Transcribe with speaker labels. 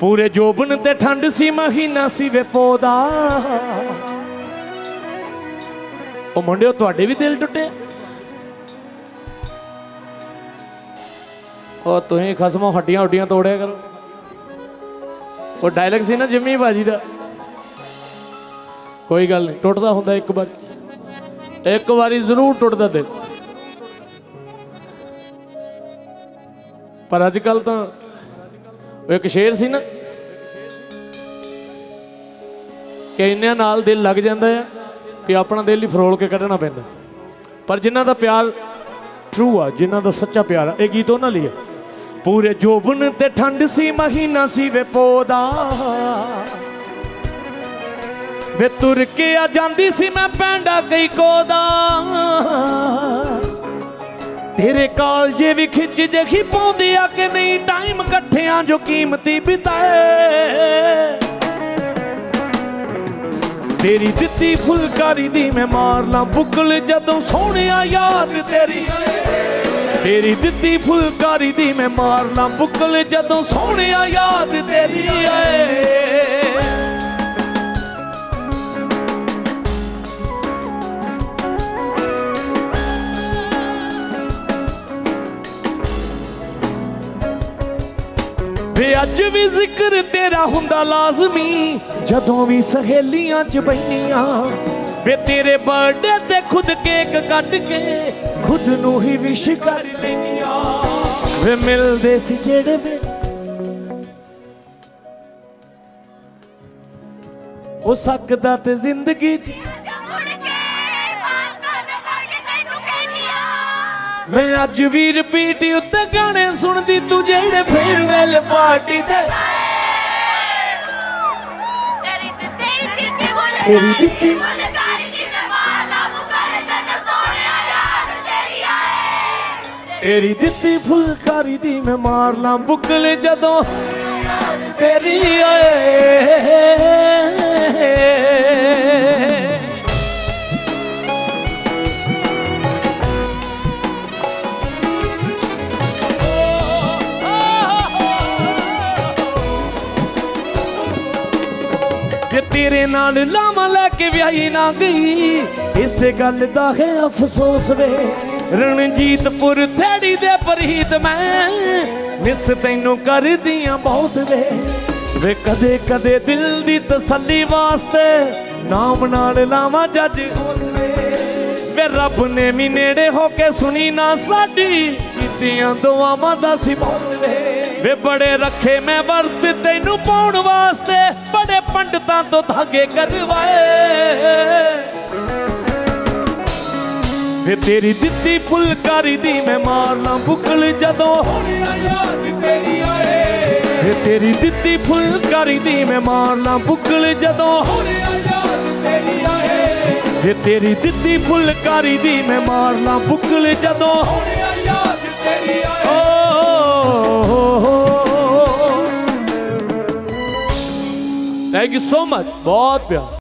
Speaker 1: ਪੂਰੇ ਜੋਬਨ ਤੇ ਠੰਡ ਸੀ, ਮਹੀਨਾ ਸੀ ਵੇ ਪੋਦਾ। ਉਹ ਮੁੰਡਿਓ, ਤੁਹਾਡੇ ਵੀ ਦਿਲ ਟੁੱਟੇ? ਉਹ ਤੁਸੀਂ ਖਸਮੋਂ ਹੱਡੀਆਂ ਹੁੱਡੀਆਂ ਤੋੜਿਆ ਕਰੋ। ਉਹ ਡਾਇਲੌਗ ਸੀ ਨਾ ਜਿੰਮੀ ਬਾਜੀ ਦਾ। ਕੋਈ ਗੱਲ ਨਹੀਂ, ਟੁੱਟਦਾ ਹੁੰਦਾ ਇੱਕ ਵਾਰ। ਇੱਕ ਵਾਰੀ ਜ਼ਰੂਰ ਟੁੱਟਦਾ ਦਿਲ। ਪਰ ਅੱਜ ਕੱਲ ਤਾਂ ਉਹ ਇੱਕ ਸ਼ੇਰ ਸੀ ਨਾ? ਕਿ ਇੰਨਿਆਂ ਨਾਲ ਦਿਲ ਲੱਗ ਜਾਂਦਾ ਹੈ ਕਿ ਆਪਣਾ ਦਿਲ ਹੀ ਫਰੋਲ ਕੇ ਕੱਢਣਾ ਪੈਂਦਾ। ਪਰ ਜਿਨ੍ਹਾਂ ਦਾ ਪਿਆਰ ਟਰੂ ਆ, ਜਿਨ੍ਹਾਂ ਦਾ ਸੱਚਾ ਪਿਆਰ ਆ, ਇਹ ਗੀਤ ਉਹਨਾਂ ਲਈ ਆ। ਪੂਰੇ ਜੋਬਨ ਤੇ ਠੰਡ ਸੀ, ਮਹੀਨਾ ਸੀ ਵੇ ਪੋਦਾ। ਵੇ ਤੁਰ ਕੇ ਆ ਜਾਂਦੀ ਸੀ ਮੈਂ, ਪੈਂਡਾ ਗਈ ਕੋਦਾ। ਤੇਰੇ ਕਾਲਜੇ ਵੀ ਖਿੱਚ ਦੇਖੀ ਪਾਉਂਦੀ ਆ ਕਿ ਨਹੀਂ ਟਾਈਮ ਇਕੱਠਿਆਂ ਜੋ ਕੀਮਤੀ ਬਿਤਾਏ। ਤੇਰੀ ਦਿੱਤੀ ਫੁਲਕਾਰੀ ਦੀ ਮੈਂ ਮਾਰ ਲਾਂ ਬੁਕਲ ਜਦੋਂ ਸੋਹਣਿਆ ਯਾਦ ਤੇਰੀ। ਤੇਰੀ ਦਿੱਤੀ ਫੁਲਕਾਰੀ ਦੀ ਮੈਂ ਮਾਰ ਲਾਂ ਬੁਕਲ ਜਦੋਂ ਸੋਹਣਿਆ ਯਾਦ ਤੇਰੀ। ਆਏ। ਵੇ ਅੱਜ ਵੀ ਜ਼ਿਕਰ ਤੇਰਾ ਹੁੰਦਾ ਲਾਜ਼ਮੀ। ਜਦੋਂ ਵੀ ਸਹੇਲੀਆਂ ਚ ਬੈਨੀਆਂ ਵੇ ਤੇਰੇ ਬਰਥਡੇ ਤੇ ਖੁਦ ਕੇਕ ਕੱਟ ਕੇ ਖੁਦ ਨੂੰ ਹੀ ਵਿਸ਼ ਕਰ ਲੈਨੀਆਂ। ਵੇ ਮਿਲਦੇ ਸੀ ਜਿਹੜੇ ਵੇ। ਹੋ ਸਕਦਾ ਤੇ ਜ਼ਿੰਦਗੀ ਚ ਮੈਂ ਅੱਜ ਵੀ ਰਿਪੀਟ ਉੱਤੇ ਗਾਣੇ ਸੁਣਦੀ ਤੂੰ ਜਿਹੜੇ ਫੇਅਰਵੈਲ ਪਾਰਟੀ ਤੇ।
Speaker 2: ਤੇਰੀ ਦਿੱਤੀ
Speaker 1: ਤੇਰੀ ਦਿੱਤੀ ਫੁਲਕਾਰੀ ਦੀ ਮੈਂ ਮਾਰ ਲਾਂ ਬੁਕਲ ਜਦੋਂ। ਤੇਰੀ ਓਏ ਤੇਰੇ ਨਾਲ ਲਾਵਾਂ ਲੈ ਕੇ ਵਿਆਹੀ ਨਾ ਗਈ। ਇਸੇ ਗੱਲ ਦਾ ਹੈ ਅਫਸੋਸ ਵੇ। ਰਣਜੀਤਪੁਰ ਥੇੜੀ ਦੇ ਪਰਹੀਤ ਮੈਂ ਮਿਸ ਤੈਨੂੰ ਕਰਦੀਆਂ ਬਹੁਤ ਵੇ। ਵੇ ਕਦੇ ਕਦੇ ਦਿਲ ਦੀ ਤਸੱਲੀ ਵਾਸਤੇ ਨਾਮ ਨਾਲ ਲਾਵਾਂ ਜੱਜ ਵੇ। ਰੱਬ ਨੇ ਵੀ ਨੇੜੇ ਹੋ ਕੇ ਸੁਣੀ ਨਾ ਸਾਡੀ। ਕੀਤੀਆਂ ਦੁਆਵਾਂ ਦਾ ਸੀ ਵੇ। ਵੇ ਬੜੇ ਰੱਖੇ ਮੈਂ ਵਰਤ ਤੈਨੂੰ ਪਾਉਣ ਵਾਸਤੇ, ਬੜੇ ਪੰਡਤਾਂ ਤੋਂ ਧਾਗੇ ਕਰਵਾਏ। ਵੇ ਤੇਰੀ ਦਿੱਤੀ ਫੁਲਕਾਰੀ ਦੀ ਮੈਂ ਮਾਰਨਾ ਬੁਕਲ ਜਦੋਂ। ਵੇ ਤੇਰੀ ਦਿੱਤੀ ਫੁਲਕਾਰੀ ਦੀ ਮੈਂ ਮਾਰਨਾ ਬੁਕਲ ਜਦੋਂ। ਵੇ ਤੇਰੀ ਦਿੱਤੀ ਫੁਲਕਾਰੀ ਦੀ ਮੈਂ ਮਾਰਨਾ ਬੁਕਲ ਜਦੋਂ। ਥੈਂਕ ਯੂ ਸੋ ਮਚ ਬਹੁਤ ਪਿਆਰ